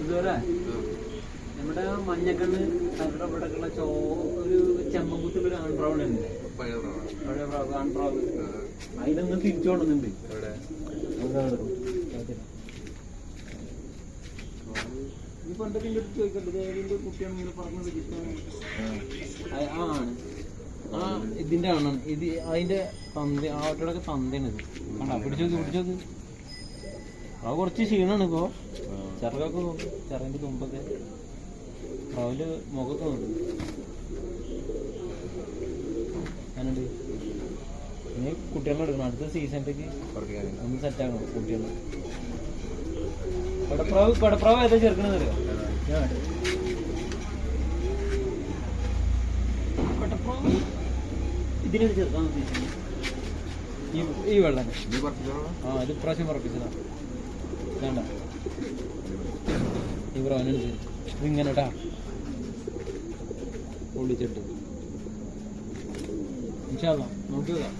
ഇതുവരെ നമ്മുടെ മഞ്ഞക്കണ്ണ് ഉള്ള ചോ ഒരു ചെമ്പൻകുത്തിലൊരു ആൺപ്രാവൺ ഉണ്ട്. പഴയ പ്രാവ് ആൺപ്രാവ് തിരിച്ചു കൊണ്ടുന്നുണ്ട്? ഈ പണ്ടൊക്കെ എന്റെ അടുത്ത് ചോദിക്കട്ടെ ഏതിന്റെ കുട്ടിയാണ് ഇങ്ങനെ പറഞ്ഞത് കിട്ടാൻ ആ ആണ്. ആ ഇതിന്റെ ആണ്. ഇത് അതിന്റെ തന്ത ആവട്ടോടൊക്കെ തന്തയാണ് ഇത്. കണ്ടാ? പിടിച്ചോക്ക് പിടിച്ചോക്ക്. അത് കുറച്ച് ക്ഷീണാണ് ഇപ്പോ. ചിറകൊക്കെ നോക്കും. ചിറകിന്റെ തുമ്പൊക്കെ. അവൽ മുഖമൊക്കെ നോക്കും. അങ്ങനെ ഇനി കുട്ടികളെ എടുക്കണം. അടുത്ത സീസണിലേക്ക് ഒന്ന് സെറ്റ് ആക്കണം കുട്ടികളെ. പടപ്രാവ് പടപ്രാവ് ഏതാ ചേർക്കണത് അറിയോ? ഞാൻ പടപ്രാവ്? ഇതിനെ ചേർക്കാൻ ഉദ്ദേശിക്കുന്നത് ഈ ഈ വെള്ളം ആ ഇത് ഇപ്രാവശ്യം പറപ്പിച്ചതാ. വേണ്ട. പ്രാവനുണ്ട് ഇതിങ്ങനെ ടാ പൊളിച്ചിട്ട് ഇൻഷാല്ലാ നോക്കി നോക്കാം